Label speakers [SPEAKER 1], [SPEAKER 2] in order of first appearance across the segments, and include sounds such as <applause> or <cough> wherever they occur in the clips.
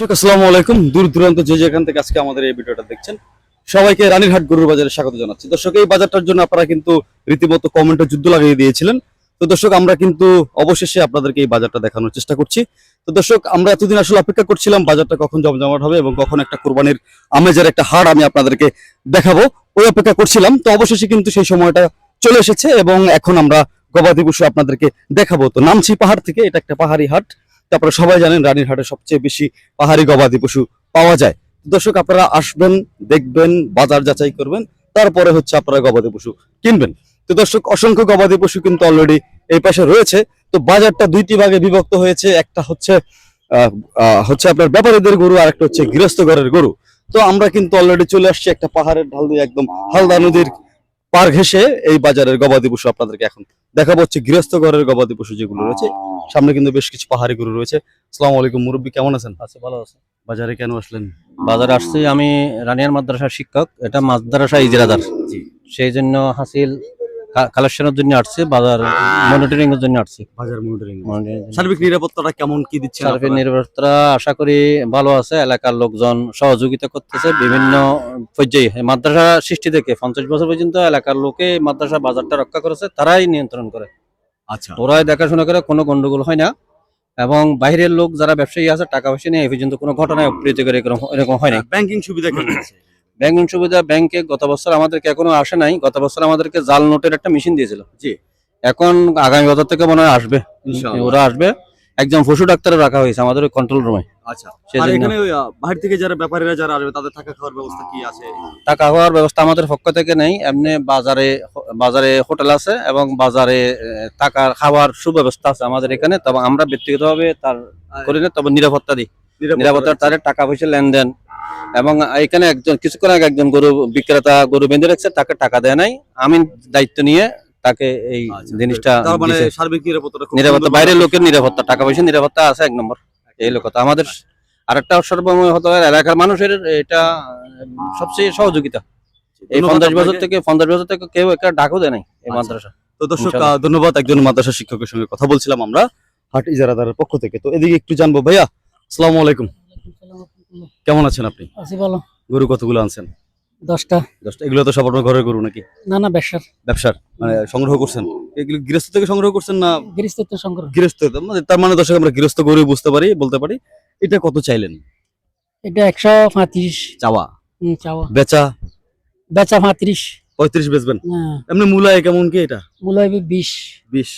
[SPEAKER 1] দর্শক, আসসালামু আলাইকুম। দূর দূরান্ত যে যেখান থেকে আজকে আমাদের এই ভিডিওটা দেখছেন, সবাইকে রানীরহাট গরুর বাজারে স্বাগত জানাচ্ছি। দর্শক, এই বাজারটার জন্য আপনারা কিন্তু রীতিমতো কমেন্টে যুদ্ধ লাগিয়ে দিয়েছিলেন। তো দর্শক, আমরা কিন্তু অবশেষে আপনাদেরকে এই বাজারটা দেখানোর চেষ্টা করছি। তো দর্শক, আমরা এতদিন আসলে অপেক্ষা করছিলাম বাজারটা কখন জমজমাট হবে এবং কখন একটা কোরবানির আমেজের একটা হাড় আমি আপনাদেরকে দেখাবো। ওই অপেক্ষা করছিলাম, তো অবশেষে কিন্তু সেই সময়টা চলে এসেছে এবং এখন আমরা গবাদি পশু আপনাদেরকে দেখাবো। তো নামছি পাহাড় থেকে, এটা একটা পাহাড়ি হাট। তারপরে সবাই জানেন রানীরহাটে সবচেয়ে বেশি পাহাড়ি গবাদি পশু পাওয়া যায়। দর্শক, আপনারা আসবেন, দেখবেন, বাজার যাচাই করবেন, তারপরে হচ্ছে আপনারা গবাদি পশু কিনবেন। তো দর্শক, অসংখ্য গবাদি পশু কিন্তু অলরেডি এই পাশে রয়েছে। তো বাজারটা দুইটি ভাগে বিভক্ত হয়েছে, একটা হচ্ছে হচ্ছে আপনার ব্যাপারীদের গরু, আর একটা হচ্ছে গৃহস্থ ঘরের গরু। তো আমরা কিন্তু অলরেডি চলে আসছি একটা পাহাড়ের ঢাল দিয়ে, একদম হালদা নদীর পার ঘেসে এই বাজারের গবাদি পশু আপনাদেরকে এখন দেখাবো হচ্ছে গৃহস্থ ঘরের গবাদি পশু যেগুলো রয়েছে। সামনে কিন্তু বেশ কিছু পাহাড়ি গরু রয়েছে। আসসালামু আলাইকুম মুরব্বী কেমন আছেন?
[SPEAKER 2] আছে ভালো আছে।
[SPEAKER 1] বাজারে কেন আসলেন?
[SPEAKER 2] বাজারে আসছি আমি রানিয়ার মাদ্রাসার শিক্ষক এটা মাদ্রাসা ইজরাদার।
[SPEAKER 1] জি।
[SPEAKER 2] সেই জন্য হাসিল কালেকশনের জন্য আসছে বাজার মনিটরিং এর জন্য আসছি।
[SPEAKER 1] বাজার মনিটরিং। সার্বিক নিরাপত্তাটা কেমন কি দিচ্ছে
[SPEAKER 2] সার্ভে নিরাপত্তা আশা করি ভালো আছে এলাকার লোকজন সহযোগিতা করতেছে বিভিন্ন পর্যায়ে। মাদ্রাসা সৃষ্টি থেকে পঞ্চাশ বছর পর্যন্ত এলাকার লোকে মাদ্রাসা বাজারটা রক্ষা করেছে তারাই নিয়ন্ত্রণ করে।
[SPEAKER 1] আচ্ছা।
[SPEAKER 2] ওরাই দেখাশোনা করে কোনো গন্ডগোল হয় না। এবং বাইরের লোক যারা ব্যবসায়ী আছে টাকা পয়সা নিয়ে এই পর্যন্ত কোনো ঘটনায় প্রীতি করে এরকম এরকম হয় না
[SPEAKER 1] ব্যাংকিং সুবিধা
[SPEAKER 2] ব্যাংকিং সুবিধা ব্যাংকে গত বছর আমাদেরকে এখনও আসে নাই। গত বছর আমাদেরকে জাল নোটের একটা মেশিন দিয়েছিল।
[SPEAKER 1] জি।
[SPEAKER 2] এখন আগামী বছর থেকে মনে হয় আসবে। ওরা আসবে। একজন পশু ডাক্তার রাখা হয়েছে আমাদের কন্ট্রোল রুমে
[SPEAKER 1] আচ্ছা। আর
[SPEAKER 2] সেজন্য
[SPEAKER 1] এখানে বাইরে থেকে যারা ব্যাপারীরা যারা আসবে তাদের থাকা খাওয়ার ব্যবস্থা কি আছে?
[SPEAKER 2] টাকা হওয়ার ব্যবস্থা আমাদের পক্ষ থেকে নেই। এমনি বাজারে বাজারে হোটেল আছে এবং বাজারে খাওয়ার সুব্যবস্থা আছে আমাদের এখানে। তবে আমরা ব্যক্তিগতভাবে তার করি না তবে নিরাপত্তা দিই। নিরাপত্তার তারে টাকা পয়সা লেনদেন এবং এখানে একজন কিছুক্ষণ আগে একজন গরু বিক্রেতা গরু বেঁধে রাখছে তাকে টাকা দেয় নাই। আমি দায়িত্ব নিয়ে তাকে এই
[SPEAKER 1] আচ্ছা,
[SPEAKER 2] জিনিসটা
[SPEAKER 1] তার মানে
[SPEAKER 2] নিরাপত্তা বাইরের লোকের নিরাপত্তা টাকা পয়সা নিরাপত্তা আছে এক নম্বর। এই লোকতা আমাদের আরেকটা সর্বময় হতে পারে এলাকার মানুষের এটা সবচেয়ে সহযোগিতা। এই পঞ্চাশ বছর থেকে পঞ্চাশ বছর থেকে কেউ একটা ডাকও দেয় নাই এই
[SPEAKER 1] আচ্ছা।
[SPEAKER 2] মাদ্রাসা।
[SPEAKER 1] তো দর্শক ধন্যবাদ। একজন মাদ্রাসা শিক্ষকের সঙ্গে কথা বলছিলাম আমরা হাট ইজারাদারের পক্ষ থেকে। তো এদিকে একটু জানব। ভাইয়া আসসালামু আলাইকুম। কেমন আছেন আপনি?
[SPEAKER 3] আছি ভালো।
[SPEAKER 1] গরু কতগুলো আনছেন?
[SPEAKER 3] দশটা।
[SPEAKER 1] দশটা। এগুলো তো সব আপনার ঘরের গরু নাকি?
[SPEAKER 3] না না ব্যবসার।
[SPEAKER 1] ব্যবসার মানে সংগ্রহ করছেন? এগুলো গৃহস্থ থেকে সংগ্রহ করছেন না
[SPEAKER 3] গৃহস্থত্ব সংগ্রহ।
[SPEAKER 1] গৃহস্থ? মানে তার মানে দর্শক আমরা গৃহস্থ গরু বুঝতে পারি বলতে পারি। এটা কত চাইলেন?
[SPEAKER 3] এটা একশো পঁয়ত্রিশ।
[SPEAKER 1] চাওয়া?
[SPEAKER 3] চাওয়া।
[SPEAKER 1] বেচা?
[SPEAKER 3] বেচা পঁয়ত্রিশ।
[SPEAKER 1] পঁয়ত্রিশ বেচবেন?
[SPEAKER 3] হ্যাঁ।
[SPEAKER 1] এমনি মূলায় কেমন কি এটা?
[SPEAKER 3] মূল্য বিশ।
[SPEAKER 1] বিশ।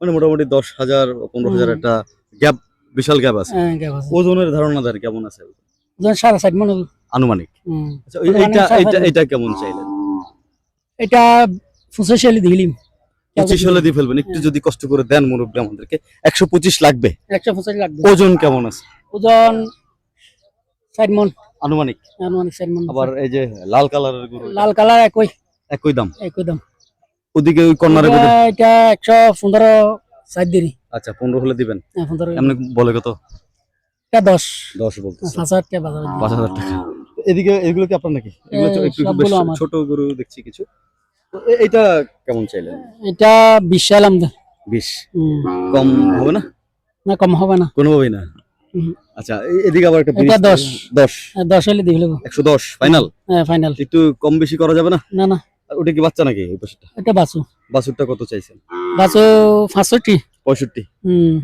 [SPEAKER 1] মানে মোটামুটি দশ হাজার পনেরো হাজার একটা গ্যাপ বিশাল গ্যাপ আছে।
[SPEAKER 3] হ্যাঁ।
[SPEAKER 1] ওজনের ধারণা ধার কেমন আছে?
[SPEAKER 3] সাড়ে ষাট মনে
[SPEAKER 1] আনুমানিক। আচ্ছা
[SPEAKER 3] সাড়ে
[SPEAKER 1] এইটা
[SPEAKER 3] ষাট।
[SPEAKER 1] এইটা কেমন চাইলেন?
[SPEAKER 3] এটা পঁচিশ দিলিম
[SPEAKER 1] পঁচিশ হলে দিয়ে ফেলবেন। একটু যদি কষ্ট করে দেন মুরব্বী আমাদেরকে। একশো পঁচিশ লাগবে?
[SPEAKER 3] একশো পঁচিশ লাগবে।
[SPEAKER 1] ওজন কেমন আছে?
[SPEAKER 3] ওজন ষাট মন।
[SPEAKER 1] আনুমানিক?
[SPEAKER 3] আনুমানিক ষাট মন।
[SPEAKER 1] আবার এই যে লাল কালারের গরু
[SPEAKER 3] লাল কালার একই।
[SPEAKER 1] একই দাম?
[SPEAKER 3] একই দাম।
[SPEAKER 1] ওদিকে ওই কর্নারে
[SPEAKER 3] এটা এটা একশো পনেরো ষাট দিনই
[SPEAKER 1] আচ্ছা পনেরো হলে দিবেন?
[SPEAKER 3] হ্যাঁ,
[SPEAKER 1] এমনি বলে কত?
[SPEAKER 3] এটা দশ?
[SPEAKER 1] দশ বলতেছে।
[SPEAKER 3] পাঁচ হাজার টাকা
[SPEAKER 1] পাঁচ হাজার টাকা। এদিকে এগুলো কি আপনার নাকি? এগুলো একটু। ছোট গরু দেখছি কিছু। তো এ- কেমন চাইলেন?
[SPEAKER 3] এটা বিশ সালাম
[SPEAKER 1] বিশ? কম হবে না?
[SPEAKER 3] না কম হবে না।
[SPEAKER 1] কোনোভাবেই না? আচ্ছা এদিকে আবার একটা
[SPEAKER 3] এটা দশ।
[SPEAKER 1] দশ।
[SPEAKER 3] হ্যাঁ, দশ হলে দিয়ে দেবো
[SPEAKER 1] একশো দশ ফাইনাল
[SPEAKER 3] হ্যাঁ ফাইনাল
[SPEAKER 1] একটু কম বেশি করা যাবে না?
[SPEAKER 3] না না।
[SPEAKER 1] ওটা কি বাচ্চা নাকি ওই
[SPEAKER 3] এটা বাসু
[SPEAKER 1] কত চাইছেন?
[SPEAKER 3] বাসু পাঁচষট্টি।
[SPEAKER 1] পঁয়ষট্টি।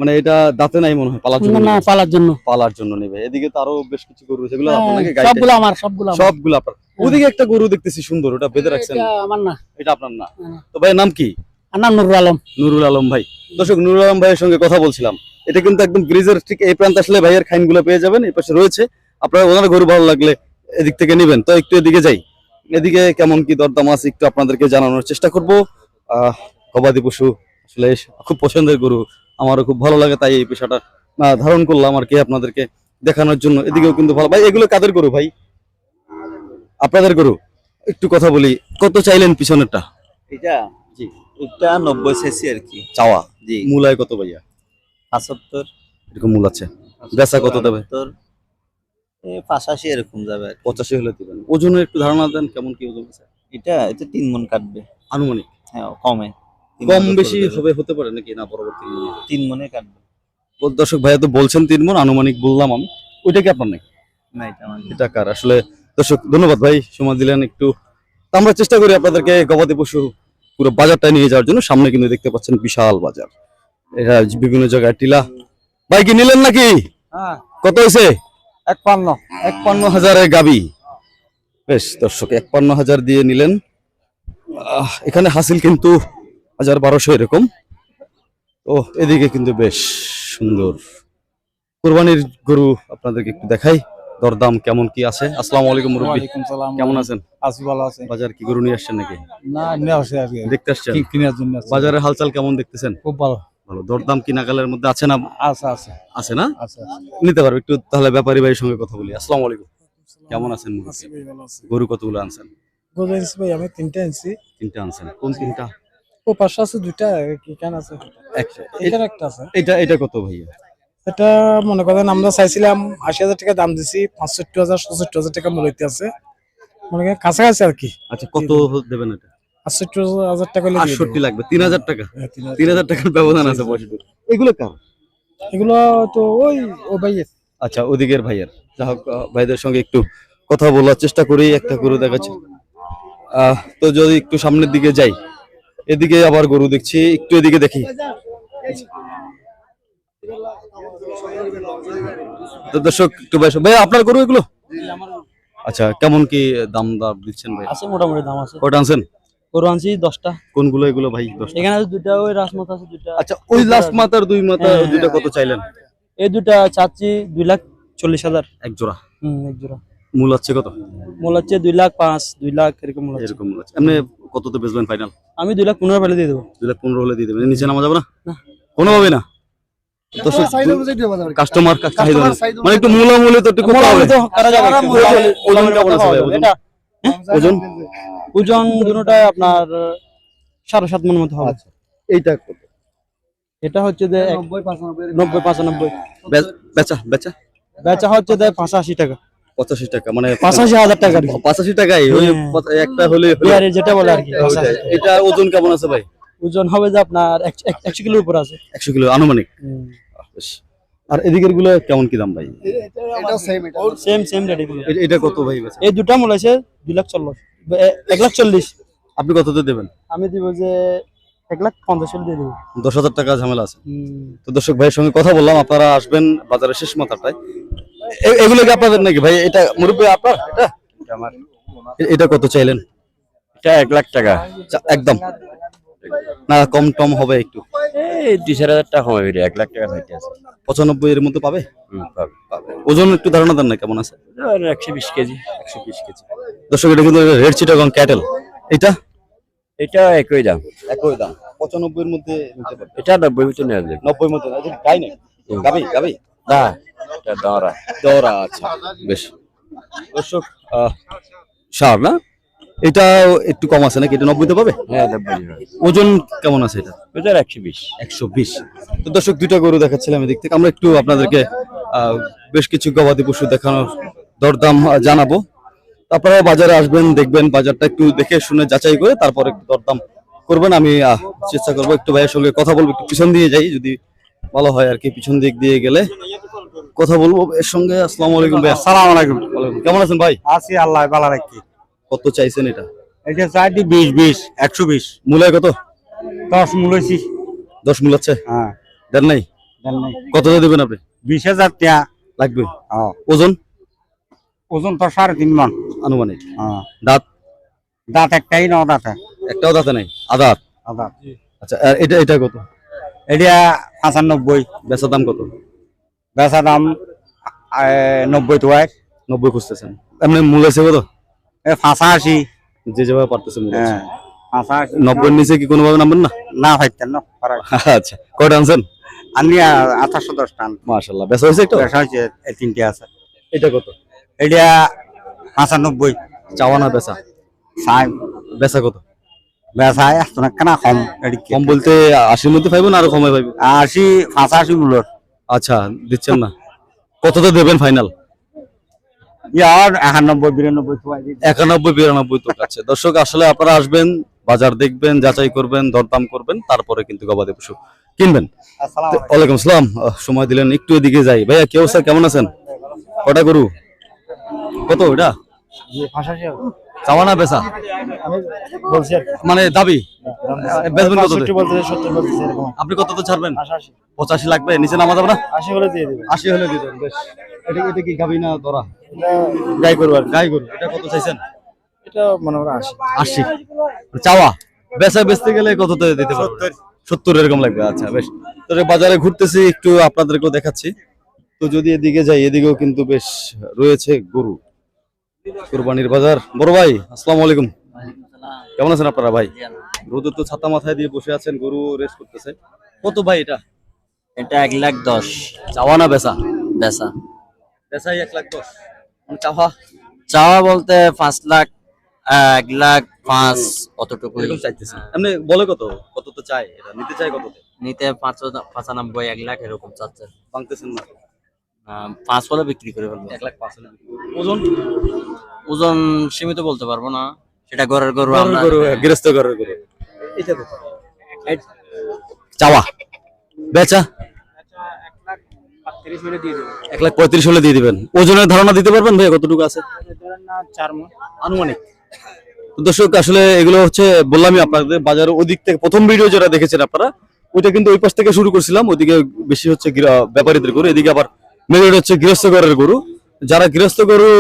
[SPEAKER 1] মানে এটা দাঁতে নাই মনে হয় পালার জন্য
[SPEAKER 3] না পালার জন্য।
[SPEAKER 1] পালার জন্য নেবে। এদিকে তো আরও বেশ কিছু গরু
[SPEAKER 3] হ্যাঁ, সবগুলো আমার সবগুলো
[SPEAKER 1] সবগুলো আপনার। ওদিকে একটা গরু দেখতেছি সুন্দর ওটা বেঁধে রাখছেন।
[SPEAKER 3] এটা আমার না।
[SPEAKER 1] এটা আপনার না।
[SPEAKER 3] হ্যাঁ।
[SPEAKER 1] তো ভাইয়ের নাম কি?
[SPEAKER 3] নাম নুরুল আলম।
[SPEAKER 1] নুরুল আলম ভাই। দর্শক নুরুল আলম ভাইয়ের সঙ্গে কথা বলছিলাম। এটা কিন্তু একদম ব্রিজের ঠিক এই প্রান্ত আসলে ভাইয়ের খাইনগুলো পেয়ে যাবেন। এই পাশে রয়েছে। আপনারা ওনার গরু ভালো লাগলে এদিক থেকে নেবেন। তো একটু এদিকে যাই। এদিকে কেমন কি দরদাম আছে একটু আপনাদেরকে জানানোর চেষ্টা করব। আহ গবাদি পশু আসলে খুব পছন্দের গরু। আমারও খুব ভালো লাগে তাই এই পেশাটা। ধারণ করলাম আর কি আপনাদেরকে দেখানোর জন্য। এদিকেও কিন্তু ভালো। ভাই এগুলো কাদের গরু ভাই? আপনাদের গরু? একটু কথা বলি। কত চাইলেন পিছনেরটা?
[SPEAKER 4] এটা?
[SPEAKER 1] জি।
[SPEAKER 4] এটা নব্বই সিসি আর কি।
[SPEAKER 1] চাওয়া?
[SPEAKER 4] জি।
[SPEAKER 1] মূলায় কত ভাইয়া?
[SPEAKER 4] পঁচাত্তর।
[SPEAKER 1] এরকম মূল আছে। বেচা কত দেবে?
[SPEAKER 4] এ পাঁচাশি এরকম যাবে
[SPEAKER 1] পঁচাশি হলে দিবেন। ওজনের একটু ধারণা দেন কেমন কি ওজন আছে?
[SPEAKER 4] এটা এটা তিন মন কাটবে।
[SPEAKER 1] আনুমানিক?
[SPEAKER 4] হ্যাঁ কমে।
[SPEAKER 1] কম বেশি হবে হতে পারে নাকি? না পরবর্তী
[SPEAKER 4] তিন মনে কাটবে।
[SPEAKER 1] দর্শক ভাইয়া তো বলছেন তিন মন আনুমানিক বললাম আমি। ওইটা কি আপনার নেই
[SPEAKER 5] না এটা আমার
[SPEAKER 1] এটা কার? আসলে দর্শক ধন্যবাদ ভাই সময় দিলেন একটু। তো আমরা চেষ্টা করি আপনাদেরকে গবাদি পশু পুরো বাজারটা নিয়ে যাওয়ার জন্য। সামনে কিন্তু দেখতে পাচ্ছেন বিশাল বাজার। এটা বিভিন্ন জায়গায় টিলা। ভাই কি নিলেন নাকি?
[SPEAKER 6] হ্যাঁ।
[SPEAKER 1] কত হয়েছে?
[SPEAKER 6] এক পান্ন
[SPEAKER 1] একপান্ন হাজারের গাবি। বেশ দর্শক একপান্ন হাজার দিয়ে নিলেন। আহ, এখানে হাসিল কিন্তু হাজার বারোশো এরকম। ও এদিকে কিন্তু বেশ সুন্দর। কোরবানির গরু আপনাদেরকে একটু দেখাই দরদাম কেমন কি আছে? আসসালামু আলাইকুম মুরব্বী। কেমন আছেন?
[SPEAKER 7] আছি ভালো আছে।
[SPEAKER 1] বাজার কি গরু নিয়ে আসছেন নাকি?
[SPEAKER 7] না এমনি আসে আজকে
[SPEAKER 1] দেখতে আসছেন?
[SPEAKER 7] কি কেনার জন্য আসছি।
[SPEAKER 1] বাজারের হালচাল কেমন দেখতেছেন?
[SPEAKER 7] খুব ভালো।
[SPEAKER 1] ভালো। দরদাম কি নাগালের মধ্যে আছে না?
[SPEAKER 7] আছে আছে।
[SPEAKER 1] আছে না?
[SPEAKER 7] আছে
[SPEAKER 1] নিতে পারবে। একটু তাহলে ব্যাপারী ভাইয়ের সঙ্গে কথা বলি। আসসালামু আলাইকুম। কেমন আছেন মুরব্বী? গরু কতগুলো আনছেন?
[SPEAKER 8] গরু আনছি ভাই আমি তিনটা আনছি
[SPEAKER 1] তিনটা আনছেন। কোন তিনটা?
[SPEAKER 8] ও পাশে আছে দুইটা কি কেন আছে?
[SPEAKER 1] একটা।
[SPEAKER 8] এটার একটা আছে।
[SPEAKER 1] এটা এটা কত ভাইয়া?
[SPEAKER 8] এটা মনে করেন আমরা চাইছিলাম আশি হাজার টাকা দাম দিছি পাঁচষট্টি হাজার সত্তর হাজার টাকা মূল্য আছে। মনে করেন কাছাকাছি আর কি।
[SPEAKER 1] আচ্ছা কত দেবেন এটা?
[SPEAKER 8] আটষট্টি হাজার টাকা হলে
[SPEAKER 1] আটষট্টি লাগবে তিন হাজার টাকা?
[SPEAKER 8] হ্যাঁ, তিন হাজার।
[SPEAKER 1] টাকার ব্যবধান আছে পঁয়ষট্টি। এগুলো কার?
[SPEAKER 8] এগুলো তো ওই ও ভাইয়ের।
[SPEAKER 1] আচ্ছা ওদিকের ভাইয়ের। যা হোক ভাইদের সঙ্গে একটু কথা বলার চেষ্টা করি একটা গরু দেখাচ্ছি। তো যদি একটু সামনের দিকে যাই এদিকে আবার গরু দেখছি একটু এদিকে দেখি। দর্শক একটু ভাই ভাই আপনার গরু এগুলো? আচ্ছা কেমন কি দাম দাম দিচ্ছেন ভাই?
[SPEAKER 9] আছে মোটামুটি দাম আছে।
[SPEAKER 1] কটা আনছেন?
[SPEAKER 9] গরু আনছি দশটা।
[SPEAKER 1] কোনগুলো এগুলো ভাই দশটা?
[SPEAKER 9] এখানে আছে দুটা ওই রাসমত আছে দুটা
[SPEAKER 1] আচ্ছা ওই লাস্ট মাথার দুই মাথা
[SPEAKER 9] হ্যাঁ, হ্যাঁ।
[SPEAKER 1] কত চাইলেন?
[SPEAKER 9] এই দুটা চাচ্ছি দুই লাখ চল্লিশ হাজার।
[SPEAKER 1] এক জোড়া।
[SPEAKER 9] হম এক জোড়া।
[SPEAKER 1] মূল হচ্ছে কত?
[SPEAKER 9] মূল হচ্ছে দুই লাখ পাঁচ দুই লাখ এরকম মূল।
[SPEAKER 1] এরকম মূল হচ্ছে। এমনি কততে বেচবেন ফাইনাল
[SPEAKER 9] আমি দুই লাখ পনেরো ফেলে দিয়ে দেবো।
[SPEAKER 1] দুই লাখ পনেরো হলে দিয়ে দেবেন। নিচে নামা যাবে না?
[SPEAKER 9] না।
[SPEAKER 1] কোনোভাবে না। কাস্টমার। মানে একটু মূলামূলি তো একটু করতে হবে।
[SPEAKER 9] তো করা যাবে।
[SPEAKER 1] ওজন কেমন আছে ওজন?
[SPEAKER 9] এটা?
[SPEAKER 1] ওজন?
[SPEAKER 9] ওজন দুটোটাই আপনার সাড়ে সাত মন মতো হবে।
[SPEAKER 1] আচ্ছা। এইটা কত?
[SPEAKER 9] এটা হচ্ছে যে নব্বই পঁচানব্বই
[SPEAKER 1] বে- বেচা বেচা?
[SPEAKER 9] বেচা হচ্ছে যে পাঁচাশি টাকা।
[SPEAKER 1] পঁচাশি টাকা মানে
[SPEAKER 9] পাঁচাশি হাজার টাকা
[SPEAKER 1] পঁচাশি টাকাই ওই
[SPEAKER 9] হ্যাঁ।
[SPEAKER 1] একটা হলে
[SPEAKER 9] যেটা বলে আর কি
[SPEAKER 1] এটা ওজন কেমন আছে ভাই?
[SPEAKER 9] ওজন হবে যে আপনার এক- এক- একশো কিলোর উপর আছে।
[SPEAKER 1] একশো কিলো আনুমানিক? বেশ। আর এদিকেরগুলো কেমন কি দাম ভাই?
[SPEAKER 9] সেম সেম রেট
[SPEAKER 1] এটা কত ভাই
[SPEAKER 9] এই দুটা মূল আছে দুই লাখ চল্লিশ। এক লাখ চল্লিশ।
[SPEAKER 1] আপনি কততে দেবেন?
[SPEAKER 9] আমি দিব যে এক লাখ পঞ্চাশ দিয়ে দেবো।
[SPEAKER 1] দশ হাজার টাকা ঝামেলা আছে। তো দর্শক ভাইয়ের সঙ্গে কথা বললাম আপনারা আসবেন বাজারের শেষ মাথাটায়। এগুলো কি আপনাদের নাকি? ভাই এটা মুরব্বী আপনার? এটা? এটা কত চাইলেন?
[SPEAKER 6] এটা এক লাখ টাকা।
[SPEAKER 1] একদম। না কম টম হবে একটু।
[SPEAKER 6] এই দুই চার হাজার টাকা হবে এক লাখ টাকা থাকতে আছে।
[SPEAKER 1] পঁচানব্বই এর মধ্যে পাবে?
[SPEAKER 6] পাবে।
[SPEAKER 1] ওজন একটু ধারণা দেন না কেমন আছে?
[SPEAKER 6] একশো বিশ কেজি।
[SPEAKER 1] একশো বিশ কেজি। দর্শক এটা কিন্তু রেড চিটাগং ক্যাটেল। এটা?
[SPEAKER 6] এটা একই দাম।
[SPEAKER 1] একই দাম। পঁচানব্বই এর মধ্যে
[SPEAKER 6] এটা নব্বই ভিতরে নেওয়া যাবে।
[SPEAKER 1] নব্বই মধ্যে না গাই নেই? গাবি গাবি?
[SPEAKER 6] না। দরা
[SPEAKER 1] দরা আচ্ছা বেশ। দর্শক সার না? এটা একটু কম আছে নাকি? এটা নব্বইতে পাবে?
[SPEAKER 6] হ্যাঁ
[SPEAKER 1] ওজন কেমন আছে এটা?
[SPEAKER 6] একশো বিশ।
[SPEAKER 1] একশো বিশ। তো দর্শক দুইটা গরু দেখাচ্ছিলাম এদিক থেকে। আমরা একটু আপনাদেরকে বেশ কিছু গবাদি পশু দেখানোর দরদাম জানাব। আপনারা বাজারে আসবেন দেখবেন বাজারটা একটু দেখে শুনে যাচাই করে তারপর একটু দরদাম করবেন। আমি চেষ্টা করব একটু ভাইয়ের সঙ্গে কথা বলব একটু পিছন দিয়ে যাই যদি ভালো হয় আর কি পিছন দিক দিয়ে গেলে। কথা বলব এর সঙ্গে। আসসালামু আলাইকুম ভাই।
[SPEAKER 7] আসসালামু আলাইকুম।
[SPEAKER 1] কেমন আছেন ভাই?
[SPEAKER 7] আছি আল্লাহ ভালো রাখি
[SPEAKER 1] কত চাইছেন এটা?
[SPEAKER 7] এটা চাইটি বিশ বিশ একশো বিশ।
[SPEAKER 1] মূলায় কত?
[SPEAKER 7] দশ মূলছি
[SPEAKER 1] দশ মূলাচ্ছে
[SPEAKER 7] হ্যাঁ।
[SPEAKER 1] দেন নাই?
[SPEAKER 7] দেন নাই।
[SPEAKER 1] কত দেবেন আপনি?
[SPEAKER 7] বিশ হাজার টাকা
[SPEAKER 1] লাগবে?
[SPEAKER 7] হ্যাঁ।
[SPEAKER 1] ওজন?
[SPEAKER 7] ওজন তো সাড়ে তিন মন।
[SPEAKER 1] আনুমানিক।
[SPEAKER 7] হ্যাঁ।
[SPEAKER 1] দাঁত?
[SPEAKER 7] দাঁত একটাই ন দাঁতে
[SPEAKER 1] একটাও দাঁতে নাই? আদাত
[SPEAKER 7] দাঁত
[SPEAKER 1] আচ্ছা এটা এটা কত?
[SPEAKER 7] এটা পঁচানব্বই।
[SPEAKER 1] বেচার দাম কত?
[SPEAKER 7] বেচা দাম নব্বই তো
[SPEAKER 1] নব্বই খুঁজতেছেন। এমনি মূল আছে কত?
[SPEAKER 7] এ পঁচাশি
[SPEAKER 1] যে যেভাবে পারতেছে মূল।
[SPEAKER 7] হ্যাঁ
[SPEAKER 1] নব্বইয়ের নিচে কি কোনোভাবে নামবেন না?
[SPEAKER 7] না পাইতেন না।
[SPEAKER 1] আচ্ছা কয়টা আনছেন?
[SPEAKER 7] আমি আঠাশশো দশ টান
[SPEAKER 1] মাশাল্লাহ বেচা হয়েছে একটু?
[SPEAKER 7] বেচা হয়েছে এই তিনটে আছে।
[SPEAKER 1] এটা কত?
[SPEAKER 7] এটা পঁচানব্বই।
[SPEAKER 1] চাওয়া না বেচা?
[SPEAKER 7] চাই।
[SPEAKER 1] বেচা কত?
[SPEAKER 7] বেচা আসতো না কেনা কম
[SPEAKER 1] কম বলতে আশির মধ্যে পাইবো না আরও কমে পাইবো?
[SPEAKER 7] আশি পঁচাশি মূলর।
[SPEAKER 1] আচ্ছা দিচ্ছেন না। কততে দেবেন ফাইনাল
[SPEAKER 7] একানব্বই বিরানব্বই তো আছে।
[SPEAKER 1] দর্শক আসলে আপনারা আসবেন বাজার দেখবেন যাচাই করবেন দরদাম করবেন তারপরে কিন্তু গবাদি পশু কিনবেন। ওয়ালাইকুম সালাম। আহ, সময় দিলেন একটু এদিকে যাই। ভাইয়া কেউ স্যার কেমন আছেন? কটা গরু? কত ওটা? চাওয়া না বেচা?
[SPEAKER 3] বলছি
[SPEAKER 1] মানে দাবি? বেচবেন কত আপনি কত তো ছাড়বেন?
[SPEAKER 3] আশি
[SPEAKER 1] পঁচাশি লাগবে নিচে নামা যাবে না?
[SPEAKER 3] আশি হলে দিয়ে দেবে
[SPEAKER 1] আশি হলে দিয়ে দেবেন বেশ। এটা এটা কি গাবি না ধরা
[SPEAKER 3] গাই করব আর
[SPEAKER 1] গাই এটা কত চাইছেন?
[SPEAKER 3] এটা মনে করো আশি।
[SPEAKER 1] আশি। চাওয়া? বেচা বেচতে গেলে কততে দিতে পারবেন? সত্তর। এরকম লাগবে আচ্ছা বেশ। তো বাজারে ঘুরতেছি একটু আপনাদেরকেও দেখাচ্ছি। তো যদি এদিকে যাই এদিকেও কিন্তু বেশ রয়েছে গরু। কুরবানির বাজার। বড় ভাই আসসালামু আলাইকুম। কেমন আছেন আপনারা ভাই? রোদের তো ছাতা মাথায় দিয়ে বসে আছেন গরু রেস্ট করতেছে। কত ভাই এটা?
[SPEAKER 4] এটা এক লাখ দশ।
[SPEAKER 1] চাওয়া না বেচা?
[SPEAKER 4] বেচা।
[SPEAKER 1] বেচাই এক লাখ দশ। মানে চাওয়া?
[SPEAKER 4] চাওয়া বলতে পাঁচ লাখ এক লাখ পাঁচ
[SPEAKER 1] এরকম চাইতেছে। এমনি বলে কত? কত তো চাই এটা নিতে চাই কততে?
[SPEAKER 4] নিতে পাঁচ পঁচানব্বই এক লাখ এরকম চাচ্ছে।
[SPEAKER 1] ভাঙতেছেন না।
[SPEAKER 4] পাঁচ হলে বিক্রি করে ফেলব।
[SPEAKER 1] এক লাখ পাঁচ হলে ওজন?
[SPEAKER 4] ওজন সীমিত বলতে পারব না। সেটা ঘরের গরু আমরা
[SPEAKER 1] গরু গৃহস্থ ঘরের গরু। এটা তো। চাওয়া। বেচা? এক লাখ পঁয়ত্রিশ হলে দিয়ে দিবেন। ওজনের ধারণা দিতে পারবেন ভাই কতটুকু আছে?
[SPEAKER 3] চার
[SPEAKER 1] আনুমানিক দর্শক আসলে এগুলো হচ্ছে বললামই আপনাদের বাজারের ওদিক থেকে প্রথম ভিডিও যেটা দেখেছেন আপনারা ওইটা কিন্তু ওই পাশ থেকে শুরু করছিলাম ওইদিকে বেশি হচ্ছে গৃহ- ব্যাপারীদের গরু এদিকে আবার মেজর হচ্ছে গৃহস্থ ঘরের গরু। যারা গৃহস্থ গরু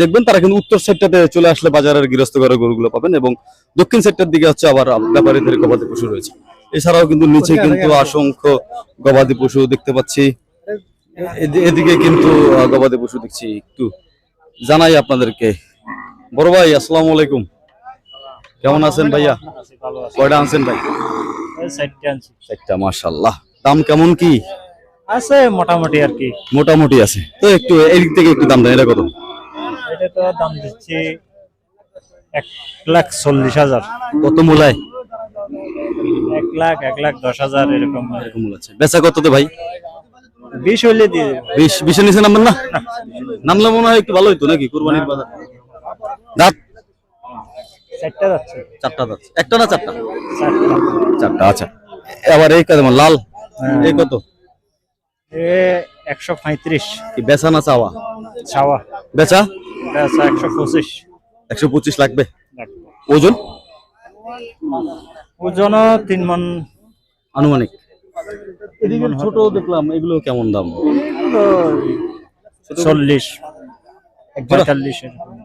[SPEAKER 1] দেখবেন তারা কিন্তু উত্তর সাইডটাতে চলে আসলে বাজারের গৃহস্থ ঘরের গরুগুলো পাবেন এবং দক্ষিণ সাইডটার দিকে হচ্ছে আবার ব্যাপারীদের গবাদি পশু রয়েছে। এছাড়াও কিন্তু নিচে কিন্তু অসংখ্য গবাদি পশু দেখতে পাচ্ছি। এদিকে কিন্তু গবাদি পশু দেখছি একটু জানাই আপনাদেরকে। বড় ভাই আসসালামু আলাইকুম। কেমন আছেন ভাইয়া? কয়টা আনছেন ভাই?
[SPEAKER 3] আনছি।
[SPEAKER 1] দাম কেমন কি?
[SPEAKER 3] আছে মোটামুটি আর কি।
[SPEAKER 1] মোটামুটি আছে। তো একটু এদিক থেকে একটু দাম দেন এটা কত?
[SPEAKER 3] এটা তো দাম দিচ্ছি এক লাখ চল্লিশ হাজার।
[SPEAKER 1] কত মূলায়?
[SPEAKER 3] এক লাখ এক লাখ দশ হাজার এরকম
[SPEAKER 1] এরকম মূল আছে। বেচা কততে ভাই?
[SPEAKER 3] বিশ হইলে দিয়ে
[SPEAKER 1] বিশ বিশের নিচে নামবেন না? নামলে মনে হয় একটু ভালো হইতো নাকি কুরবানির বাজার? দাঁত?
[SPEAKER 3] চারটা যাচ্ছে।
[SPEAKER 1] চারটা একটা না চারটা?
[SPEAKER 3] চারটা।
[SPEAKER 1] আচ্ছা। আবার এই কেমন লাল? এই কত?
[SPEAKER 3] এ একশো পঁয়ত্রিশ।
[SPEAKER 1] কি বেচা না চাওয়া?
[SPEAKER 3] ছাওয়া
[SPEAKER 1] বেচা?
[SPEAKER 3] বেচা একশো পঁচিশ।
[SPEAKER 1] একশো পঁচিশ লাগবে? ওজন?
[SPEAKER 3] তিন মন।
[SPEAKER 1] আনুমানিক। এদিকে ছোট দেখলাম এগুলো কেমন দাম?
[SPEAKER 3] চল্লিশ। পঁয়তাল্লিশ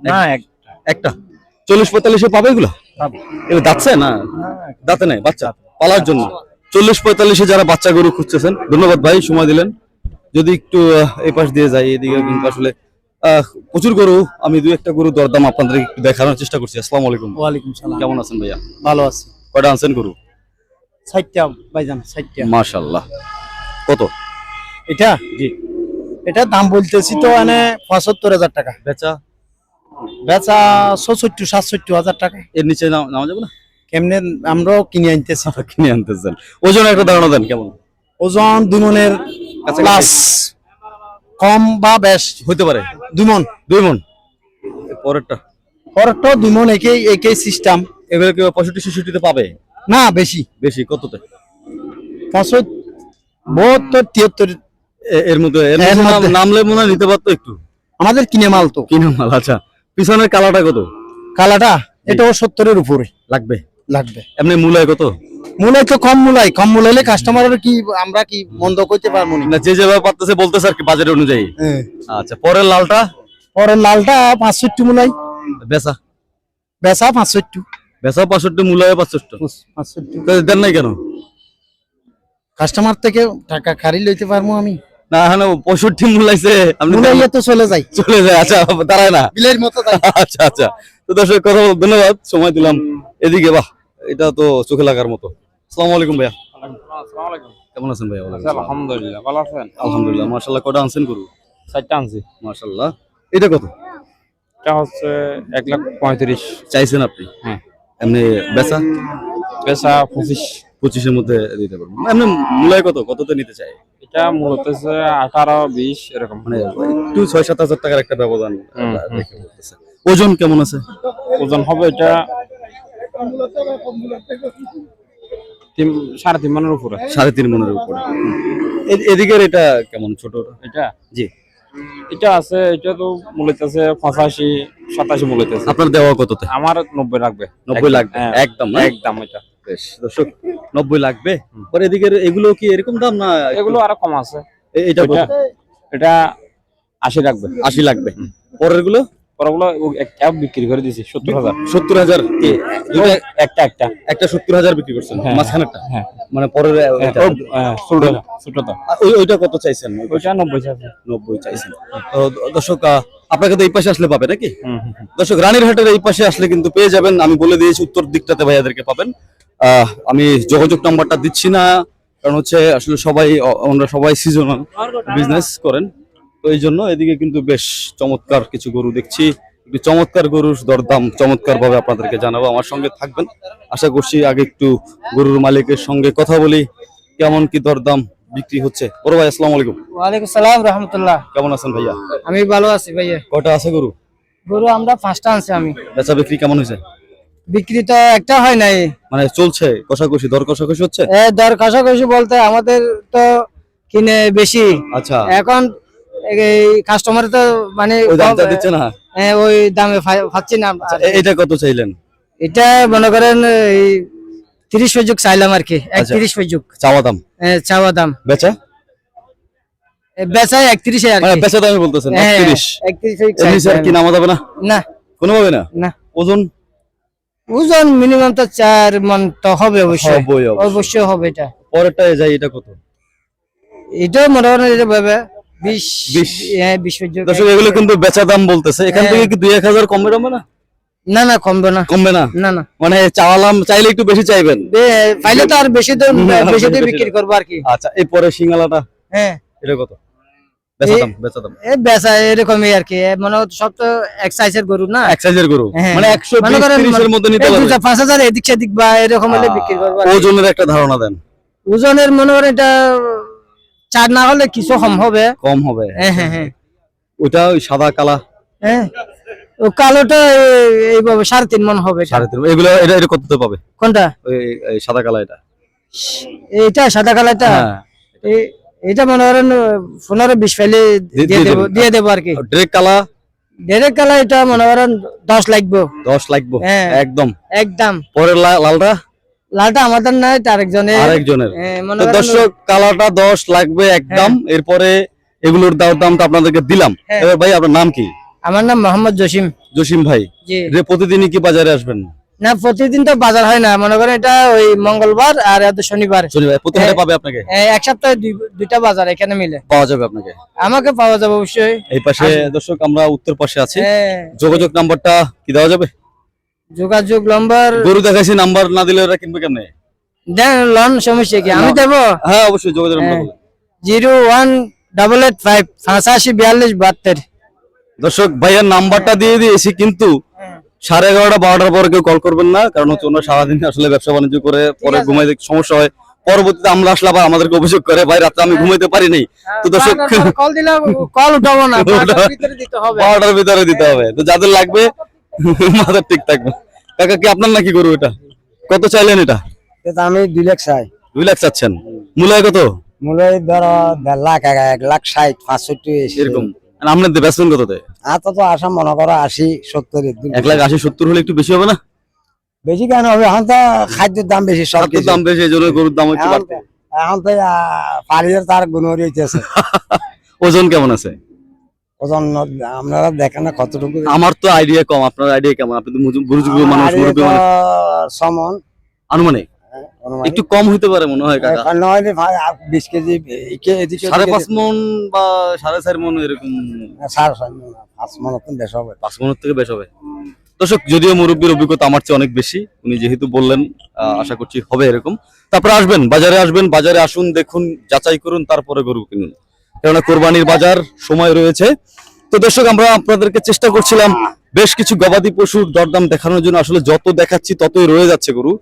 [SPEAKER 3] না
[SPEAKER 1] একটা? চল্লিশ পঁয়তাল্লিশে পাবে এগুলো?
[SPEAKER 3] পাবো।
[SPEAKER 1] এগুলো দাঁতছে না? দাঁতে নাই বাচ্চা? পালার জন্য। চল্লিশ পঁয়তাল্লিশে যারা বাচ্চা গরু খুঁজতেছেন ধন্যবাদ ভাই সময় দিলেন। যদি একটু এই পাশ দিয়ে যাই এদিকে কিন্তু আসলে প্রচুর গরু আমি দু একটা গরু দরদাম আপনাদের দেখানোর চেষ্টা করছি। আসসালামু আলাইকুম।
[SPEAKER 3] ওয়ালাইকুম সালাম।
[SPEAKER 1] কেমন আছেন ভাইয়া?
[SPEAKER 3] ভালো আছে।
[SPEAKER 1] কয়টা আনছেন গরু?
[SPEAKER 3] ষাটটা ভাইজান ষাটটা।
[SPEAKER 1] মাশাল্লাহ কত?
[SPEAKER 3] এটা? জি। এটা দাম বলতেছি তো মানে পঁচাত্তর হাজার টাকা।
[SPEAKER 1] বেচা?
[SPEAKER 3] বেচা ছষট্টি সাতষট্টি হাজার টাকা।
[SPEAKER 1] এর নিচে নাম- যাবে না?
[SPEAKER 3] কেমনে আমরাও কিনে আনতেছি।
[SPEAKER 1] কিনে আনতেছেন। ওজন একটা ধারণা দেন কেমন?
[SPEAKER 3] ওজন
[SPEAKER 1] কাছাকাছি।
[SPEAKER 3] প্লাস কম বা বেশ
[SPEAKER 1] হইতে পারে।
[SPEAKER 3] দুমন
[SPEAKER 1] দুই মন। পরেরটা।
[SPEAKER 3] পরটা দুমন একই একই সিস্টেম
[SPEAKER 1] এগুলো কি পঁয়ষট্টি ছেষট্টিতে পাবে?
[SPEAKER 3] না বেশি।
[SPEAKER 1] বেশি কততে?
[SPEAKER 3] পঁচাত্তর বহত্তর তিয়াত্তর
[SPEAKER 1] এর মধ্যে নামলে মনে হয় নিতে পারতো একটু।
[SPEAKER 3] আমাদের কিনে মাল তো।
[SPEAKER 1] কিনে মাল আচ্ছা। পিছনের কালাটা কত?
[SPEAKER 3] কালাটা এটাও সত্তরের উপরে।
[SPEAKER 1] লাগবে।
[SPEAKER 3] লাগবে।
[SPEAKER 1] এমনি মূলায় কত?
[SPEAKER 3] মূলাই তো কম মূলাই কম মূলাইলে কাস্টমারের কি আমরা কি বন্ধ করতে পারব না?
[SPEAKER 1] যে যেভাবে পারতেছে বলতেছে আর কি বাজেট অনুযায়ী।
[SPEAKER 3] হ্যাঁ।
[SPEAKER 1] আচ্ছা পরের লালটা?
[SPEAKER 3] পরের লালটা পাঁচষট্টি মূলাই।
[SPEAKER 1] বেচা।
[SPEAKER 3] বেচা পাঁচষট্টি।
[SPEAKER 1] বেচা পাঁচষট্টি মূলায় পাঁচষট্টি।
[SPEAKER 3] পাঁচষট্টি।
[SPEAKER 1] দেন নাই কেন?
[SPEAKER 3] কাস্টমার থেকে টাকা খারি লইতে পারব আমি?
[SPEAKER 1] না হ্যাঁ পঁয়ষট্টি মূলাইছে আপনি
[SPEAKER 3] মূলাইয়া তো চলে যাই
[SPEAKER 1] চলে যায় আচ্ছা দাঁড়ায় না।
[SPEAKER 3] বিলের মতো
[SPEAKER 1] আচ্ছা আচ্ছা। তো দর্শক কথা ধন্যবাদ। সময় দিলাম। এদিকে বাহ। এটা তো চোখে লাগার মতো। আসসালামু আলাইকুম ভাইয়া। কেমন আছেন ভাইয়া?
[SPEAKER 10] আলহামদুলিল্লাহ ভালো আছেন?
[SPEAKER 1] আলহামদুলিল্লাহ মাশাআল্লাহ কটা আনছেন গরু?
[SPEAKER 10] চারটা আনছি।
[SPEAKER 1] মাশাআল্লাহ। এটা কত?
[SPEAKER 10] এটা হচ্ছে এক লাখ পঁয়ত্রিশ।
[SPEAKER 1] চাইছেন আপনি?
[SPEAKER 10] হ্যাঁ।
[SPEAKER 1] এমনি বেচা?
[SPEAKER 10] পেশা পঁচিশ।
[SPEAKER 1] পঁচিশের মধ্যে দিতে পারব এমনি মূলায় কত? কততে নিতে চাই
[SPEAKER 10] এটা মূলত আঠারো বিশ এরকম।
[SPEAKER 1] মানে একটু ছয় সাত হাজার টাকার একটা ব্যবধান। ওজন কেমন আছে?
[SPEAKER 10] ওজন হবে এটা সাড়ে তিন মানের উপরে।
[SPEAKER 1] সাড়ে তিন মনের উপরে। এদিকের এটা কেমন ছোট
[SPEAKER 10] এটা?
[SPEAKER 1] জি।
[SPEAKER 10] এটা আছে এটা তো মূলত আছে পঁচাশি সাতাশি মূলত আছে
[SPEAKER 1] আপনার দেওয়া কততে?
[SPEAKER 10] আমার নব্বই লাগবে।
[SPEAKER 1] নব্বই লাগবে?
[SPEAKER 10] হ্যাঁ।
[SPEAKER 1] একদম
[SPEAKER 10] একদম এটা।
[SPEAKER 1] বেশ দর্শক নব্বই লাগবে। পরে এদিকে এগুলো কি এরকম দাম না
[SPEAKER 10] এগুলো আরও কম আছে।
[SPEAKER 1] কত?
[SPEAKER 10] এটা এটা আশি লাগবে।
[SPEAKER 1] আশি লাগবে। পরেরগুলো
[SPEAKER 10] পরগুলো একটা বিক্রি করে দিছি সত্তর হাজার।
[SPEAKER 1] সত্তর হাজার
[SPEAKER 10] একটা একটা।
[SPEAKER 1] একটা সত্তর হাজার বিক্রি করছেন?
[SPEAKER 10] হ্যাঁ।
[SPEAKER 1] মাঝখানেরটা?
[SPEAKER 10] হ্যাঁ।
[SPEAKER 1] মানে পরের ওইটা।
[SPEAKER 10] হ্যাঁ,
[SPEAKER 1] ওই- ওইটা কত চাইছেন?
[SPEAKER 10] ওইটা নব্বই আছে
[SPEAKER 1] নব্বই চাইছেন। তো দর্শক আপনাকে তো এই পাশে আসলে পাবে নাকি। দর্শক রানীরহাটের এই পাশে আসলে কিন্তু পেয়ে যাবেন। আমি বলে দিয়েছি উত্তর দিকটাতে ভাইয়াদেরকে পাবেন। আহ, আমি যোগাযোগ নাম্বারটা দিচ্ছি না কারণ হচ্ছে আসলে সবাই আমরা সবাই সিজনাল বিজনেস করেন। তো এই জন্য এদিকে কিন্তু বেশ চমৎকার কিছু গরু দেখছি। একটু চমৎকার গরুর দরদাম চমৎকার ভাবে আপনাদেরকে জানাব। আমার সঙ্গে থাকবেন। আশা করছি আগে একটু গরুর মালিকের সঙ্গে কথা বলি। কেমন কি দরদাম বিক্রি হচ্ছে? বড় ভাই আসসালামু আলাইকুম।
[SPEAKER 3] ওয়ালাইকুম সালাম রহমতুল্লাহ।
[SPEAKER 1] কেমন আছেন ভাইয়া?
[SPEAKER 3] আমি ভালো আছি ভাইয়া।
[SPEAKER 1] কটা আছে গরু?
[SPEAKER 3] গরু আমরা পাঁচটা আনছি আমি।
[SPEAKER 1] বেচা বিক্রি কেমন হয়েছে?
[SPEAKER 3] বিক্রি তো একটা হয় নাই।
[SPEAKER 1] মানে চলছে? কষাকষি দর কষাকষি হচ্ছে?
[SPEAKER 3] দর কষাকষি বলতে আমাদের তো কিনে বেশি।
[SPEAKER 1] আচ্ছা।
[SPEAKER 3] এখন কাস্টমার তো মানে
[SPEAKER 1] দামটা দিচ্ছে না?
[SPEAKER 3] এ, ওই দামে পাচ্ছি না।
[SPEAKER 1] আচ্ছা, এটা কত চাইলেন?
[SPEAKER 3] এটা মনে করেন এই তিরিশ পর্যুক চাইলাম আর কি
[SPEAKER 1] আচ্ছা।
[SPEAKER 3] একত্রিশ পর্যুক
[SPEAKER 1] চাওয়া দাম?
[SPEAKER 3] চাওয়া দাম।
[SPEAKER 1] বেচা?
[SPEAKER 3] এ, বেচায় একত্রিশে আর
[SPEAKER 1] মানে বেচা দামই বলতেছেন
[SPEAKER 3] হ্যাঁ,
[SPEAKER 1] একত্রিশ।
[SPEAKER 3] একত্রিশ
[SPEAKER 1] কি নামা যাবে না?
[SPEAKER 3] না।
[SPEAKER 1] কোনোভাবে না?
[SPEAKER 3] না।
[SPEAKER 1] ওজন?
[SPEAKER 3] ওজন মিনিমাম তো চার মন তো হবে অবশ্যই।
[SPEAKER 1] অবশ্যই।
[SPEAKER 3] হবে এটা।
[SPEAKER 1] পরেরটায় যাই এটা কত?
[SPEAKER 3] এটাও মনে করেন এটা ভাবে হ্যাঁ বিশ পর্যন্ত
[SPEAKER 1] দর্শক এগুলো কিন্তু বেচা দাম বলতেছে। এখান
[SPEAKER 3] হ্যাঁ।
[SPEAKER 1] থেকে কি দুই এক হাজার কমবে টমবে না?
[SPEAKER 3] না না কমবে না।
[SPEAKER 1] কমবে না?
[SPEAKER 3] না না।
[SPEAKER 1] মানে চাওয়ালাম চাইলে একটু বেশি চাইবেন?
[SPEAKER 3] পাইলে তো আর বেশি তো বেশি
[SPEAKER 1] বেশি
[SPEAKER 3] দিয়ে বিক্রি করব আর কি।
[SPEAKER 1] আচ্ছা এই পরে সিঙ্গালাটা?
[SPEAKER 3] হ্যাঁ।
[SPEAKER 1] এটা কত?
[SPEAKER 3] হয় হ্যাঁ।
[SPEAKER 1] ওজনের একটা ধারণা দেন।
[SPEAKER 3] ওজনের মনে করেন এটা চার না হলে কিছু কম হবে।
[SPEAKER 1] কম হবে।
[SPEAKER 3] হ্যাঁ হ্যাঁ হ্যাঁ
[SPEAKER 1] ওইটা ওই সাদা কালা।
[SPEAKER 3] হ্যাঁ ও কালোটা এইভাবে সাড়ে তিন মন হবে
[SPEAKER 1] সাড়ে তিন এগুলো এটা এটা কততে পাবে?
[SPEAKER 3] কোনটা?
[SPEAKER 1] ওই সাদা কালা এটা।
[SPEAKER 3] এইটা সাদা
[SPEAKER 1] হ্যাঁ।
[SPEAKER 3] এই- এটা মনে করেন পনেরো বিশ ফাইলে
[SPEAKER 1] দিয়ে
[SPEAKER 3] দেবো আর কি।
[SPEAKER 1] ড্রেক কালা?
[SPEAKER 3] ডেরেক কালার এটা মনে করেন দশ লাগবে।
[SPEAKER 1] দশ লাগবে।
[SPEAKER 3] হ্যাঁ।
[SPEAKER 1] একদম।
[SPEAKER 3] একদম।
[SPEAKER 1] পরের লালটা?
[SPEAKER 3] লালটা আমাদের নাই এটা আরেকজনের।
[SPEAKER 1] আরেকজনের। তো দর্শক কালারটা দশ লাগবে একদম। এরপরে এগুলোর দাম দামটা আপনাদেরকে দিলাম।
[SPEAKER 3] হ্যাঁ।
[SPEAKER 1] এবার ভাই আপনার নাম কি?
[SPEAKER 3] আমার নাম মোহাম্মদ জসিম।
[SPEAKER 1] জসিম ভাই। যে প্রতিদিনই কি বাজারে আসবেন?
[SPEAKER 3] না প্রতিদিন তো বাজার হয় না। মনে করেন এটা ওই মঙ্গলবার আর শনিবার।
[SPEAKER 1] শনিবার। প্রতি
[SPEAKER 3] হ্যাঁ।
[SPEAKER 1] পাবে আপনাকে?
[SPEAKER 3] এক সপ্তাহে দুই- দুইটা বাজার এখানে মিলে।
[SPEAKER 1] পাওয়া যাবে আপনাকে?
[SPEAKER 3] আমাকে পাওয়া যাবে অবশ্যই।
[SPEAKER 1] এই পাশে দর্শক আমরা উত্তর পাশে আছি।
[SPEAKER 3] হ্যাঁ,
[SPEAKER 1] যোগাযোগ নাম্বারটা কি দেওয়া যাবে?
[SPEAKER 3] যোগাযোগ নম্বর
[SPEAKER 1] গরু দেখাইছি নাম্বার না দিলে ওরা কিনবে কেমনে?
[SPEAKER 3] দেন লন সমস্যা কি? আমি। দেবো?
[SPEAKER 1] হ্যাঁ অবশ্যই যোগাযোগ নাম্বার
[SPEAKER 3] হ্যাঁ। Zero one double eight five পঁচাশি বিয়াল্লিশ বাহাত্তর।
[SPEAKER 1] দর্শক ভাইয়ের নাম্বারটা দিয়ে দিয়েছি কিন্তু সাড়ে এগারোটা বারোটার পরে কেউ কল করবেন না কারণ হচ্ছে ওনারা সারাদিন আসলে ব্যবসা বাণিজ্য করে পরে। ঘুমাইতে সমস্যা হয়। পরবর্তীতে আমরা আসলে আবার আমাদেরকে অভিযোগ করে ভাই রাতে আমি ঘুমাইতে পারি নাই। তো দর্শক
[SPEAKER 3] কল দিলে কল উঠাবো না <laughs>
[SPEAKER 1] উঠাবো।
[SPEAKER 3] ভিতরে দিতে হবে।
[SPEAKER 1] বারোটার ভিতরে দিতে হবে। তো যাদের লাগবে <laughs> মাথার ঠিক থাকবে। কাকা কি আপনার নাকি গরু এটা? কত চাইলেন এটা?
[SPEAKER 10] এটা আমি দুই লাখ চাই।
[SPEAKER 1] দুই লাখ চাচ্ছেন। মূলায় কত?
[SPEAKER 10] মূল্য ধরো দেড় লাখ এক লাখ ষাট পাঁচষট্টি
[SPEAKER 1] এরকম। আর আপনার বেসবেন কততে?
[SPEAKER 10] আর তো তো আসা মনে করো আশি সত্তর
[SPEAKER 1] এক লাখ আশি সত্তর হলে একটু বেশি হবে না?
[SPEAKER 10] বেশি কেন হবে? এখন তো খাদ্যের দাম বেশি সব কিছু
[SPEAKER 1] দাম বেশি এই জন্য গরুর দাম একটু
[SPEAKER 10] এখন
[SPEAKER 1] বাড়তে
[SPEAKER 10] এখন তো পারিয়ে তার গুণ হইতেছে <laughs>
[SPEAKER 1] ওজন কেমন আছে?
[SPEAKER 10] ওজন আপনারা দেখেন না কতটুকু
[SPEAKER 1] আমার তো আইডিয়া কম আপনার আইডিয়া কেমন? আপনি তো মানুষ মুরব্বী মানুষ।
[SPEAKER 10] সমন।
[SPEAKER 1] আনুমানিক? একটু কম হইতে পারে মনে হয় কাকা।
[SPEAKER 10] বিশ কেজি
[SPEAKER 1] সাড়ে পাঁচ মন বা সাড়ে চার মন এরকম।
[SPEAKER 10] সাড়ে ছয় মণ, পাঁচ মন বেশ হবে।
[SPEAKER 1] পাঁচ মনের থেকে বেশ হবে। দর্শক যদিও মুরব্বীর অভিজ্ঞতা আমার চেয়ে অনেক বেশি উনি যেহেতু বললেন আশা করছি হবে এরকম। তারপরে আসবেন বাজারে আসবেন বাজারে আসুন দেখুন যাচাই করুন তারপরে গরু কিনুন। কেননা কোরবানির বাজার সময় রয়েছে। তো দর্শক, আমরা আপনাদেরকে চেষ্টা করছিলাম বেশ কিছু গবাদি পশুর দরদাম দেখানোর জন্য। আসলে যত দেখাচ্ছি ততই রয়ে যাচ্ছে গরু।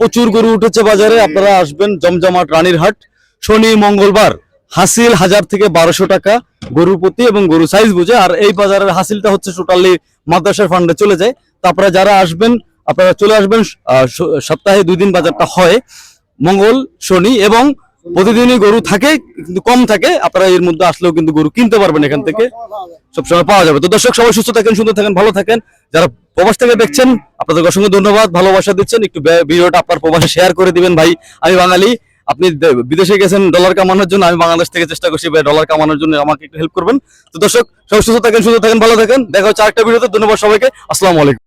[SPEAKER 1] প্রচুর গরু উঠেছে বাজারে। আপনারা আসবেন জমজমাট রানীর হাট শনি, মঙ্গলবার হাসিল হাজার থেকে বারোশো টাকা গরুর প্রতি এবং গরু সাইজ বুঝে। আর এই বাজারের হাসিলটা হচ্ছে টোটালি মাদ্রাসার ফান্ডে চলে যায়। তো আপনারা যারা আসবেন, আপনারা চলে আসবেন সপ্তাহে দুই দিন বাজারটা হয়। মঙ্গল, শনি এবং প্রতিদিনই গরু থাকে, কিন্তু কম থাকে। আপনারা এর মধ্যে আসলেও কিন্তু গরু কিনতে পারবেন এখান থেকে। সবসময় পাওয়া যাবে। তো দর্শক, সবাই সুস্থ থাকেন, সুন্দর থাকেন, ভালো থাকেন। যারা প্রবাস থেকে দেখছেন আপনাদের অসংখ্য ধন্যবাদ, ভালোবাসা দিচ্ছেন। একটু ভিডিওটা আপনার প্রবাসে শেয়ার করে দিবেন, ভাই। আমি বাঙালি। আপনি বিদেশে গেছেন ডলার কামানোর জন্য, আমি বাংলাদেশ থেকে চেষ্টা করছি, ভাই ডলার কামানোর জন্য আমাকে একটু হেল্প করবেন। তো দর্শক, সবাই সুস্থ থাকেন সুস্থ থাকেন, ভালো থাকেন। দেখা হচ্ছে আরেকটা ভিডিওতে। ধন্যবাদ সবাইকে। আসসালামু আলাইকুম।